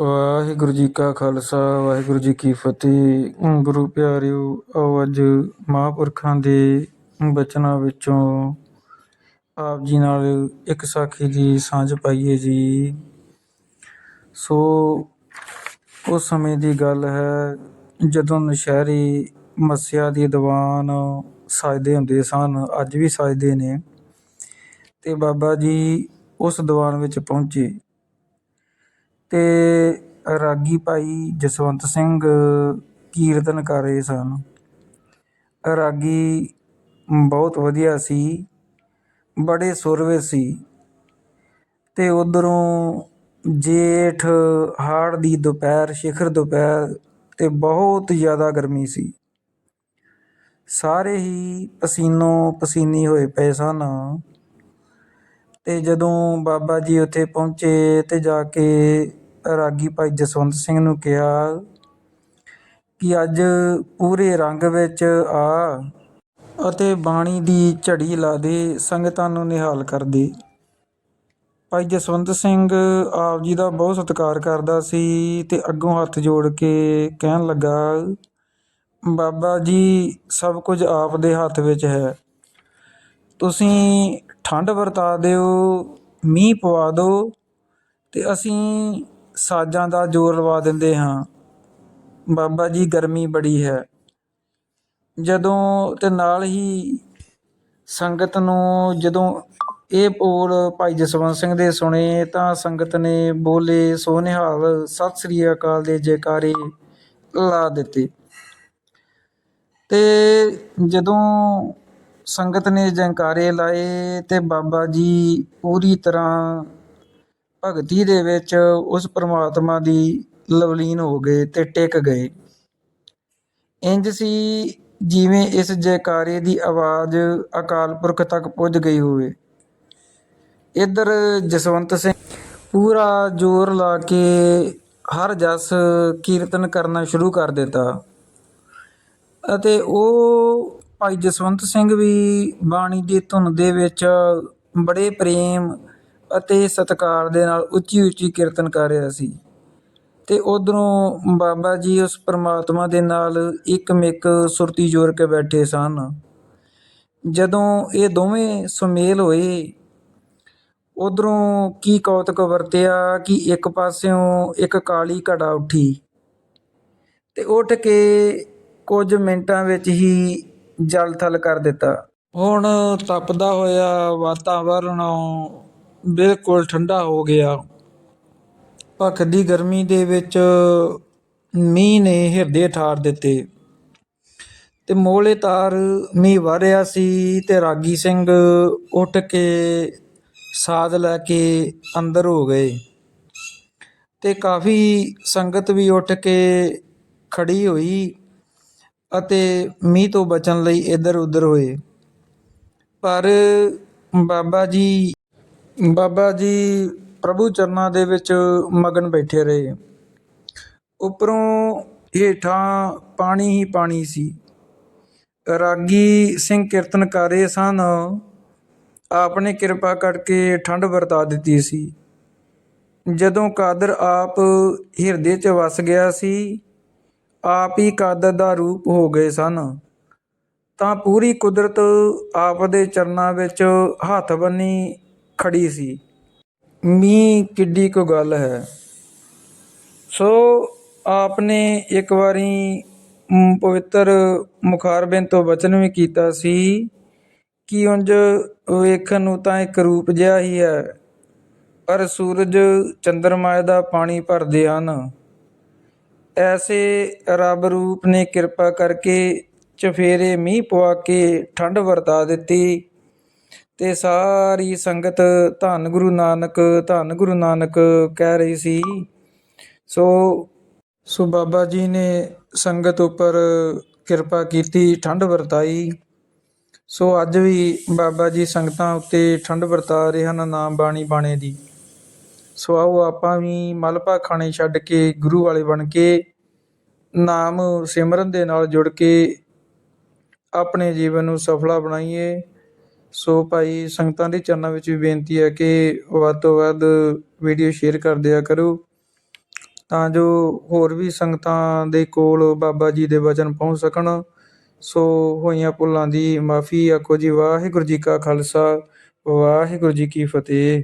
ਵਾਹਿਗੁਰੂ ਜੀ ਕਾ ਖਾਲਸਾ, ਵਾਹਿਗੁਰੂ ਜੀ ਕੀ ਫਤਿਹ। ਗੁਰੂ ਪਿਆਰਿਓ, ਆਓ ਅੱਜ ਮਹਾਂਪੁਰਖਾਂ ਦੇ ਬਚਨਾਂ ਵਿੱਚੋਂ ਆਪ ਜੀ ਨਾਲ ਇੱਕ ਸਾਖੀ ਦੀ ਸਾਂਝ ਪਾਈਏ ਜੀ। ਸੋ, ਉਸ ਸਮੇਂ ਦੀ ਗੱਲ ਹੈ, ਜਦੋਂ ਨਸ਼ਹਿਰੀ ਮੱਸਿਆ ਦੀ ਦੀਵਾਨ ਸਾਜਦੇ ਹੁੰਦੇ ਸਨ, ਅੱਜ ਵੀ ਸਾਜਦੇ ਨੇ। ਤੇ ਬਾਬਾ ਜੀ ਉਸ ਦੀਵਾਨ ਵਿੱਚ ਪਹੁੰਚੇ। ਅਤੇ ਰਾਗੀ ਭਾਈ ਜਸਵੰਤ ਸਿੰਘ ਕੀਰਤਨ ਕਰ ਰਹੇ ਸਨ। ਰਾਗੀ ਬਹੁਤ ਵਧੀਆ ਸੀ, ਬੜੇ ਸੁਰਵੇ ਸੀ ਅਤੇ ਉੱਧਰੋਂ ਜੇਠ ਹਾੜ ਦੀ ਦੁਪਹਿਰ, ਸਿਖਰ ਦੁਪਹਿਰ ਅਤੇ ਬਹੁਤ ਜ਼ਿਆਦਾ ਗਰਮੀ ਸੀ। ਸਾਰੇ ਹੀ ਪਸੀਨੋ ਪਸੀਨੀ ਹੋਏ ਪਏ ਸਨ। ਅਤੇ ਜਦੋਂ ਬਾਬਾ ਜੀ ਉੱਥੇ ਪਹੁੰਚੇ ਅਤੇ ਜਾ ਕੇ ਰਾਗੀ ਭਾਈ ਜਸਵੰਤ ਸਿੰਘ ਨੂੰ ਕਿਹਾ ਕਿ ਅੱਜ ਪੂਰੇ ਰੰਗ ਵਿੱਚ ਆ ਅਤੇ ਬਾਣੀ ਦੀ ਝੜੀ ਲਾ ਦੇ, ਸੰਗਤਾਂ ਨੂੰ ਨਿਹਾਲ ਕਰ ਦੇ। ਭਾਈ ਜਸਵੰਤ ਸਿੰਘ ਆਪ ਜੀ ਦਾ ਬਹੁਤ ਸਤਿਕਾਰ ਕਰਦਾ ਸੀ ਤੇ ਅੱਗੋਂ ਹੱਥ ਜੋੜ ਕੇ ਕਹਿਣ ਲੱਗਾ, ਬਾਬਾ ਜੀ, ਸਭ ਕੁਝ ਆਪ ਦੇ ਹੱਥ ਵਿੱਚ ਹੈ। ਤੁਸੀਂ ਠੰਡ ਵਰਤਾ ਦਿਓ, ਮੀਂਹ ਪਵਾ ਦਿਓ ਤੇ ਅਸੀਂ ਸਾਜ਼ਾਂ ਦਾ ਜ਼ੋਰ ਲਵਾ ਦਿੰਦੇ ਹਾਂ। ਬਾਬਾ ਜੀ, ਗਰਮੀ ਬੜੀ ਹੈ। ਜਦੋਂ ਤੇ ਨਾਲ ਹੀ ਸੰਗਤ ਨੂੰ ਜਦੋਂ ਇਹ ਬੋਲ ਭਾਈ ਜਸਵੰਤ ਸਿੰਘ ਦੇ ਸੁਣੇ ਤਾਂ ਸੰਗਤ ਨੇ ਬੋਲੇ ਸੋ ਨਿਹਾਲ ਸਤਿ ਸ੍ਰੀ ਅਕਾਲ ਦੇ ਜੈਕਾਰੇ ਲਾ ਦਿੱਤੇ। ਤੇ ਜਦੋਂ ਸੰਗਤ ਨੇ ਜੈਕਾਰੇ ਲਾਏ ਤੇ ਬਾਬਾ ਜੀ ਪੂਰੀ ਤਰ੍ਹਾਂ ਭਗਤੀ ਦੇ ਵਿੱਚ ਉਸ ਪਰਮਾਤਮਾ ਦੀ ਲਵਲੀਨ ਹੋ ਗਏ ਤੇ ਟਿਕ ਗਏ। ਇੰਜ ਸੀ ਜਿਵੇਂ ਇਸ ਜੈਕਾਰੇ ਦੀ ਆਵਾਜ਼ ਅਕਾਲ ਪੁਰਖ ਤੱਕ ਪੁੱਜ ਗਈ ਹੋਵੇ। ਇੱਧਰ ਜਸਵੰਤ ਸਿੰਘ ਪੂਰਾ ਜ਼ੋਰ ਲਾ ਕੇ ਹਰ ਜਸ ਕੀਰਤਨ ਕਰਨਾ ਸ਼ੁਰੂ ਕਰ ਦਿੱਤਾ। ਅਤੇ ਉਹ ਭਾਈ ਜਸਵੰਤ ਸਿੰਘ ਵੀ ਬਾਣੀ ਦੀ ਧੁਨ ਦੇ ਵਿੱਚ ਬੜੇ ਪ੍ਰੇਮ ਅਤੇ ਸਤਿਕਾਰ ਦੇ ਨਾਲ ਉੱਚੀ ਉੱਚੀ ਕੀਰਤਨ ਕਰ ਰਿਹਾ ਸੀ। ਤੇ ਉਧਰੋਂ ਬਾਬਾ ਜੀ ਉਸ ਪਰਮਾਤਮਾ ਦੇ ਨਾਲ ਇੱਕ ਮਿਕ ਸੁਰਤੀ ਜੋੜ ਕੇ ਬੈਠੇ ਸਨ। ਜਦੋਂ ਇਹ ਦੋਵੇਂ ਸੁਮੇਲ ਹੋਏ, ਉਧਰੋਂ ਕੀ ਕੌਤਕ ਵਰਤਿਆ ਕਿ ਇੱਕ ਪਾਸਿਓਂ ਇੱਕ ਕਾਲੀ ਘੜਾ ਉੱਠੀ। ਤੇ ਉੱਠ ਕੇ ਕੁਝ ਮਿੰਟਾਂ ਵਿੱਚ ਹੀ ਜਲ ਥਲ ਕਰ ਦਿੱਤਾ। ਹੁਣ ਤਪਦਾ ਹੋਇਆ ਵਾਤਾਵਰਣ ਬਿਲਕੁਲ ਠੰਡਾ ਹੋ ਗਿਆ। ਭਖਦੀ ਗਰਮੀ ਦੇ ਵਿੱਚ ਮੀਂਹ ਨੇ ਹਿਰਦੇ ਠਾਰ ਦਿੱਤੇ। ਤੇ ਮੋਲੇ ਤਾਰ ਮੀਂਹ ਵਰਿਆ ਸੀ ਤੇ ਰਾਗੀ ਸਿੰਘ ਉੱਠ ਕੇ ਸਾਧ ਲੈ ਕੇ ਅੰਦਰ ਹੋ ਗਏ। ਤੇ ਕਾਫੀ ਸੰਗਤ ਵੀ ਉੱਠ ਕੇ ਖੜੀ ਹੋਈ। ਅਤੇ ਮੀਂਹ ਤੋਂ ਬਚਣ ਲਈ ਇੱਧਰ ਉੱਧਰ ਹੋਏ। ਪਰ ਬਾਬਾ ਜੀ ਬਾਬਾ ਜੀ ਪ੍ਰਭੂ ਚਰਨਾਂ ਦੇ ਵਿੱਚ ਮਗਨ ਬੈਠੇ ਰਹੇ। ਉੱਪਰੋਂ ਹੇਠਾਂ ਪਾਣੀ ਹੀ ਪਾਣੀ ਸੀ। ਰਾਗੀ ਸਿੰਘ ਕੀਰਤਨ ਕਰ ਰਹੇ ਸਨ। ਆਪਨੇ ਕਿਰਪਾ ਕਰਕੇ ਠੰਡ ਵਰਤਾ ਦਿੱਤੀ ਸੀ। ਜਦੋਂ ਕਾਦਰ ਆਪ ਹਿਰਦੇ 'ਚ ਵਸ ਗਿਆ ਸੀ ਆਪ ਹੀ ਕਾਦਰ ਦਾ ਰੂਪ ਹੋ ਗਏ ਸਨ। ਤਾਂ ਪੂਰੀ ਕੁਦਰਤ ਆਪ ਦੇ ਚਰਨਾਂ ਵਿੱਚ ਹੱਥ ਬੰਨੀ ਖੜੀ ਸੀ। ਮੀਂਹ ਕਿੱਡੀ ਕੋ ਗੱਲ ਹੈ। ਸੋ ਆਪਨੇ ਇੱਕ ਵਾਰੀ ਪਵਿੱਤਰ ਮੁਖਾਰਬਿੰਦ ਤੋਂ ਬਚਨ ਵੀ ਕੀਤਾ ਸੀ ਕਿ ਉਂਝ ਵੇਖਣ ਨੂੰ ਤਾਂ ਇੱਕ ਰੂਪ ਜਿਹਾ ਹੀ ਹੈ, ਪਰ ਸੂਰਜ ਚੰਦਰਮਾ ਦਾ ਪਾਣੀ ਭਰਦੇ ਹਨ। ਐਸੇ ਰੱਬ ਰੂਪ ਨੇ ਕਿਰਪਾ ਕਰਕੇ ਚਫੇਰੇ ਮੀਂਹ ਪਵਾ ਕੇ ਠੰਡ ਵਰਤਾ ਦਿੱਤੀ ਤੇ ਸਾਰੀ ਸੰਗਤ ਧੰਨ ਗੁਰੂ ਨਾਨਕ, ਧੰਨ ਗੁਰੂ ਨਾਨਕ ਕਹਿ ਰਹੀ ਸੀ। ਸੋ ਸੋ ਬਾਬਾ ਜੀ ਨੇ ਸੰਗਤ ਉੱਪਰ ਕਿਰਪਾ ਕੀਤੀ, ਠੰਡ ਵਰਤਾਈ। ਸੋ ਅੱਜ ਵੀ ਬਾਬਾ ਜੀ ਸੰਗਤਾਂ ਉੱਤੇ ਠੰਡ ਵਰਤਾ ਰਹੇ ਹਨ ਨਾਮ ਬਾਣੀ ਬਾਣੇ ਦੀ। ਸੋ ਆਓ ਆਪਾਂ ਵੀ ਮਲਪਾ ਖਾਣੇ ਛੱਡ ਕੇ ਗੁਰੂ ਵਾਲੇ ਬਣ ਕੇ ਨਾਮ ਸਿਮਰਨ ਦੇ ਨਾਲ ਜੁੜ ਕੇ ਆਪਣੇ ਜੀਵਨ ਨੂੰ ਸਫਲਾ ਬਣਾਈਏ। ਸੋ ਭਾਈ ਸੰਗਤਾਂ ਦੇ ਚਰਨਾਂ ਵਿੱਚ ਵੀ ਬੇਨਤੀ ਹੈ ਕਿ ਵੱਧ ਤੋਂ ਵੱਧ ਵੀਡੀਓ ਸ਼ੇਅਰ ਕਰ ਦਿਆ ਕਰੋ। ਤਾਂ ਜੋ ਹੋਰ ਵੀ ਸੰਗਤਾਂ ਦੇ ਕੋਲ ਬਾਬਾ ਜੀ ਦੇ ਵਚਨ ਪਹੁੰਚ ਸਕਣ। ਸੋ ਹੋਈਆਂ ਭੁੱਲਾਂ ਦੀ ਮਾਫੀ ਆਖੋ ਜੀ, ਵਾਹਿਗੁਰੂ ਜੀ ਕਾ ਖਾਲਸਾ, ਵਾਹਿਗੁਰੂ ਜੀ ਕੀ ਫਤਿਹ।